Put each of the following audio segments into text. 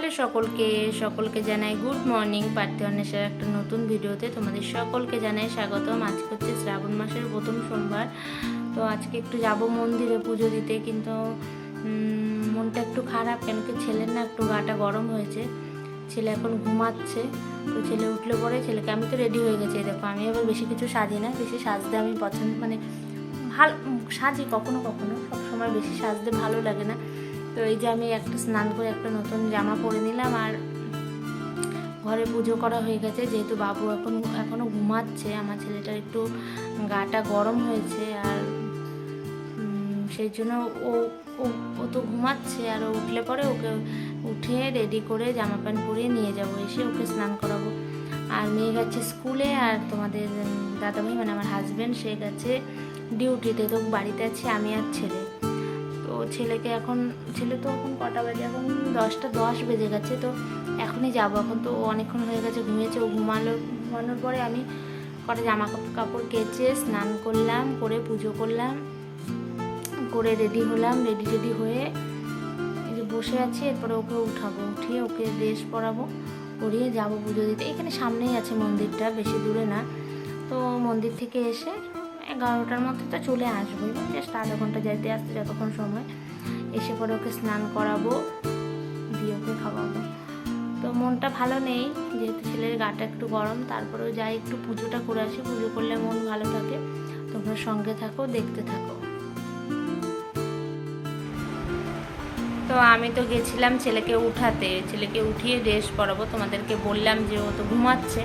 Hello সকলকে সকলকে জানাই গুড মর্নিং, পার্থি অন্বেষার একটা নতুন ভিডিওতে তোমাদের সকলকে জানাই স্বাগতম। আজকে হচ্ছে শ্রাবণ মাসের প্রথম সোমবার, তো আজকে একটু যাব মন্দিরে পুজো দিতে, কিন্তু মনটা একটু খারাপ কেন কি ছেলের না একটু গাটা গরম হয়েছে। ছেলে এখন ঘুমাচ্ছে, তো ছেলে উঠলে পরে ছেলেকে আমি তো রেডি হয়ে গেছি। দেখো, আমি আবার বেশি কিছু সাজি না, বেশি সাজতে আমি পছন্দ মানে ভালো, সাজি কখনো কখনো সব সময় বেশি সাজতে ভালো লাগে না। তো এই যে আমি একটা স্নান করে একটা নতুন জামা পরে নিলাম আর ঘরে পুজো করা হয়ে গেছে, যেহেতু বাবু এখন এখনও ঘুমাচ্ছে, আমার ছেলেটার একটু গাটা গরম হয়েছে আর সেই জন্য ও ও তো ঘুমাচ্ছে আর ও উঠলে পরে ওকে উঠে রেডি করে জামা প্যান্ট পরিয়ে নিয়ে যাব, এসে ওকে স্নান করাবো। আর মেয়ে গেছে স্কুলে আর তোমাদের দাদাভাই মানে আমার হাজব্যান্ড সে গেছে ডিউটিতে তো বাড়িতে আছে আমি আর ছেলে। ছেলেকে এখন, ছেলে তো এখন কটা বাজে? এখন দশটা দশ বেজে গেছে, তো এখনই যাব। এখন তো অনেকক্ষণ হয়ে গেছে, ঘুমিয়েছে। ও ঘুমালো, ঘুমানোর পরে আমি কটা জামা কাপড় কেচে স্নান করলাম, করে পুজো করলাম, করে রেডি হলাম। রেডি রেডি হয়ে যে বসে আছি, এরপরে ওকে উঠাবো, উঠিয়ে ওকে ড্রেস পরাবো, পরিয়ে যাব পুজো দিতে। এখানে সামনেই আছে মন্দিরটা, বেশি দূরে না। তো মন্দির থেকে এসে এগারোটার মধ্যে তো চলে আসব। জাস্ট আধা ঘণ্টা যাইতে আসতে যতক্ষণ সময়, এসে পরে ওকে স্নান করাবো, দিয়ে ওকে খাওয়াবো। তো মনটা ভালো নেই, যেহেতু ছেলের গাটা একটু গরম, তারপরেও যাই একটু পুজোটা করে আসি। পুজো করলে মন ভালো থাকে। তোমরা সঙ্গে থাকো, দেখতে থাকো। তো আমি তো গেছিলাম ছেলেকে উঠাতে। ছেলেকে উঠিয়ে ড্রেস পরাবো। তোমাদেরকে বললাম যে ও তো ঘুমাচ্ছে।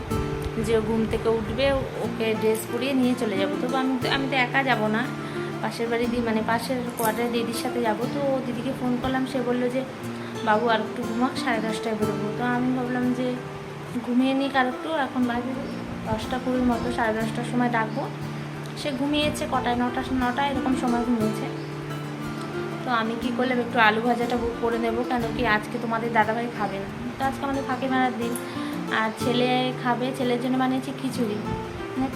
যে ঘুম থেকে উঠবে, ওকে ড্রেস পরিয়ে নিয়ে চলে যাব। তবু আমি তো আমি তো একা যাব না। পাশের বাড়ি দি মানে পাশের কোয়ার্টার দিদির সাথে যাব। তো ও দিদিকে ফোন করলাম, সে বলল যে, বাবু, আর একটু ঘুমাক, সাড়ে দশটায় বেরোবো। তো আমি ভাবলাম যে, ঘুমিয়ে নিই আর একটু, এখন বাজে দশটা কুড়ির মতো, সাড়ে দশটার সময় ডাকবো। সে ঘুমিয়েছে কটায়, নটা নটা এরকম সময় ঘুমিয়েছে। তো আমি কি করলাম, একটু আলু ভাজাটা বুক করে নেব, কেন কি আজকে তোমাদের দাদাভাই খাবে না। তো আজকে আমাদের ফাঁকি মারার দিন। আর ছেলে খাবে ছেলের জন্য বানিয়েছি খিচুড়ি। মানে,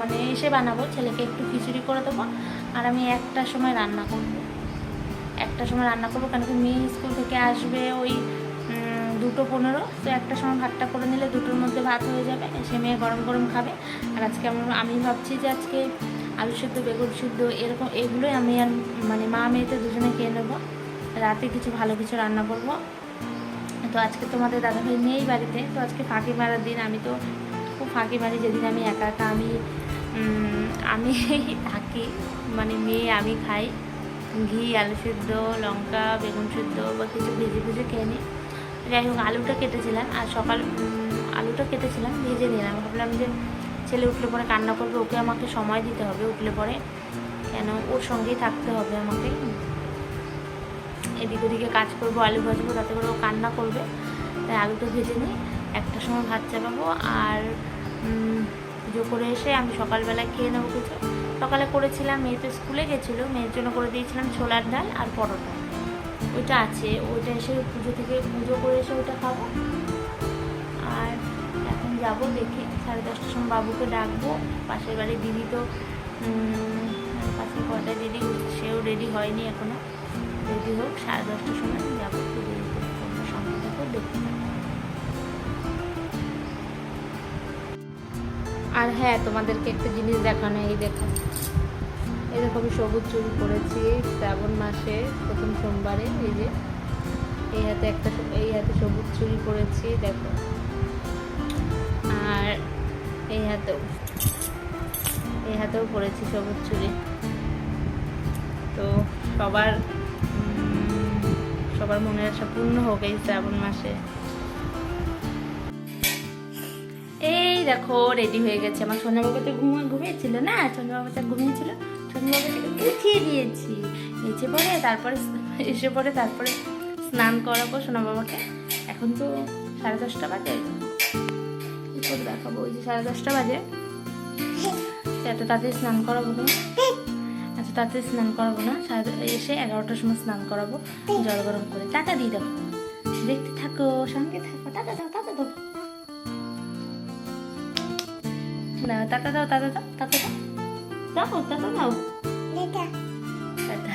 মানে এসে বানাবো ছেলেকে একটু খিচুড়ি করে দেবো। আর আমি একটার সময় রান্না করব। একটা সময় রান্না করব কেন কি মেয়ে স্কুল থেকে আসবে ওই দুটো পনেরো। তো একটা সময় ভাতটা করে নিলে দুটোর মধ্যে ভাত হয়ে যাবে। সে মেয়ে গরম গরম খাবে। আর আজকে আমার আমি ভাবছি যে আজকে আলু সিদ্ধ বেগুন সিদ্ধ এরকম এগুলোই আমি আর মানে মা মেয়েতে দুজনে খেয়ে নেব। রাতে কিছু ভালো কিছু রান্না করব। তো আজকে তোমাদের দাদা দাদাভাই নেই বাড়িতে, তো আজকে ফাঁকি মারার দিন। আমি তো খুব ফাঁকি মারি যেদিন আমি একা একা আমি আমি থাকি মানে মেয়ে আমি খাই। ঘি, আলু সিদ্ধ, লঙ্কা, বেগুন সিদ্ধ বা কিছু ভেজে ভেজে খেয়ে নিই। যাই হোক, আলুটা কেটেছিলাম আর সকাল আলুটা কেটেছিলাম, ভেজে নিলাম। ভাবলাম যে ছেলে উঠলে পরে কান্না করবে, ওকে আমাকে সময় দিতে হবে উঠলে পরে। কেন? ওর সঙ্গেই থাকতে হবে আমাকে। এদিক ওদিকে কাজ করব, আলু ভাজবো, তাতে করে ও কান্না করবে। তাই আলুটা ভেজে নিই। একটা সময় ভাত চাপাবো আর পুজো করে এসে আমি সকালবেলায় খেয়ে নেব কিছু সকালে করেছিলাম, মেয়ে তো স্কুলে গেছিল, মেয়ের জন্য করে দিয়েছিলাম ছোলার ডাল আর পরোটা। ওইটা আছে, ওইটা এসে পুজো থেকে, পুজো করে এসে ওইটা খাব। আর এখন যাব দেখি, সাড়ে দশটার সময় বাবুকে ডাকবো। পাশের বাড়ির দিদি তো পাশের কটা দিদি, সেও রেডি হয়নি এখনও। রেডি হোক, সাড়ে দশটার সময় যাব। আর হ্যাঁ তোমাদেরকে একটা জিনিস দেখানো, এই দেখো। এই দেখো, আমি সবুজ চুল করেছি শ্রাবণ মাসে, প্রথম সোমবারে, এই যে। এই হাতে একটা এই হাতে সবুজ চুল করেছি দেখো। আর এই হাতেও এই হাতেও পরেছি সবুজ চুরি তো সবার সবার মনের আশা পূর্ণ হোক এই শ্রাবণ মাসে। এই দেখো রেডি হয়ে গেছে। আমার সোনা বাবা তো ঘুমা ঘুমিয়েছিল না? সোনা বাবা তো ঘুমিয়েছিল। সোনা বাবাকে উঠিয়ে দিয়েছি। নিচে পরে তারপরে এসে পরে তারপরে স্নান করাবো সোনা বাবাকে এখন তো সাড়ে দশটা বাজে। দেখাবো, ওই যে সাড়ে দশটা বাজে। এত তাড়াতাড়ি স্নান করাবো তাড়াতাড়ি স্নান করাবো না। সাড়ে এসে এগারোটার সময় স্নান করাবো জল গরম করে। টাকা দিয়ে দাও দেখতে থাকো সঙ্গে থাকো। টাকা দাও টাকা দাও। দাও টাকা দাও টাকা দাও। টাকা দাও। দাও টাকা দাও টাটা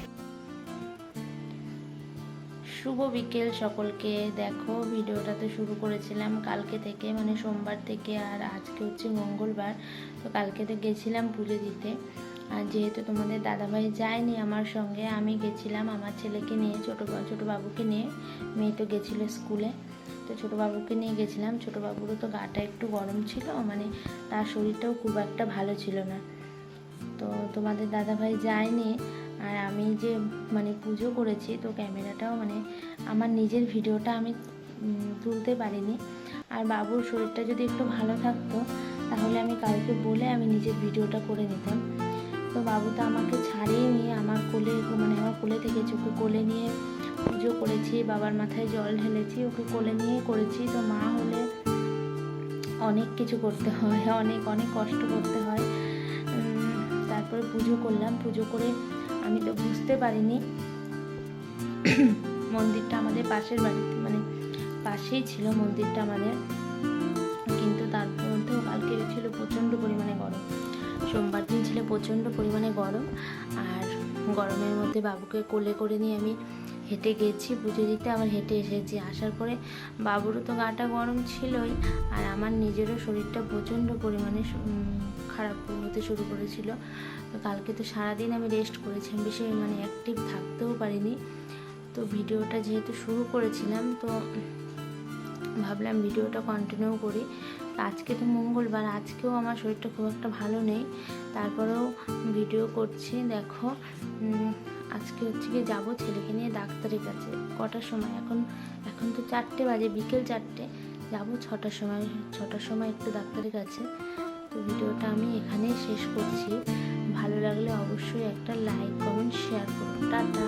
শুভ বিকেল সকলকে। দেখো, ভিডিওটা তো শুরু করেছিলাম কালকে থেকে মানে সোমবার থেকে, আর আজকে হচ্ছে মঙ্গলবার। তো কালকে তো গেছিলাম পুজো দিতে। আর যেহেতু তোমাদের দাদাভাই যায়নি আমার সঙ্গে, আমি গেছিলাম আমার ছেলেকে নিয়ে, ছোটো ছোটো বাবুকে নিয়ে। মেয়ে তো গেছিল স্কুলে। তো ছোটো বাবুকে নিয়ে গেছিলাম। ছোটো বাবুরও তো গাটা একটু গরম ছিল মানে তার শরীরটাও খুব একটা ভালো ছিল না। তো তোমাদের দাদাভাই যায়নি আর আমি যে মানে পুজো করেছি, তো ক্যামেরাটাও মানে আমার নিজের ভিডিওটা আমি তুলতে পারিনি। আর বাবুর শরীরটা যদি একটু ভালো থাকতো, তাহলে আমি কাউকে বলে আমি নিজের ভিডিওটা করে নিতাম। তো বাবু তো আমাকে ছাড়িয়ে নিয়ে আমার কোলে মানে আমার কোলে থেকে ওকে কোলে নিয়ে পুজো করেছি, বাবার মাথায় জল ঢেলেছি, ওকে কোলে নিয়ে করেছি। তো মা হলে অনেক কিছু করতে হয়, অনেক অনেক কষ্ট করতে হয়। তারপরে পুজো করলাম, পুজো করে আমি তো বুঝতে পারিনি। মন্দিরটা আমাদের পাশের বাড়িতে মানে পাশেই ছিল মন্দিরটা আমাদের। কিন্তু তার মধ্যেও কালকে ছিল প্রচণ্ড পরিমাণে গরম। সোমবার দিন ছিল প্রচণ্ড পরিমাণে গরম। আর গরমের মধ্যে বাবুকে কোলে করে নিয়ে আমি হেঁটে গেছি। পুজো দিতে আবার হেঁটে এসেছি। আসার পরে বাবুরও তো গাটা গরম ছিলই। আর আমার নিজেরও শরীরটা প্রচণ্ড পরিমাণে খারাপ হতে শুরু করেছিল। তো কালকে তো সারাদিন আমি রেস্ট করেছি, আমি বেশি মানে অ্যাক্টিভ থাকতেও পারিনি। তো ভিডিওটা যেহেতু শুরু করেছিলাম, তো ভাবলাম ভিডিওটা কন্টিনিউ করি। আজকে তো মঙ্গলবার, আজকেও আমার শরীরটা খুব একটা ভালো নেই। তারপরেও ভিডিও করছি, দেখো। আজকে হচ্ছে গিয়ে যাব ছেলেকে নিয়ে ডাক্তারের কাছে কটার সময়? এখন এখন তো চারটে বাজে, বিকেল চারটে। যাব ছটার সময় ছটার সময় একটু ডাক্তারের কাছে। তো ভিডিওটা আমি এখানেই শেষ করছি। ভালো লাগলে অবশ্যই একটা লাইক কমেন্ট শেয়ার করুন টাটা!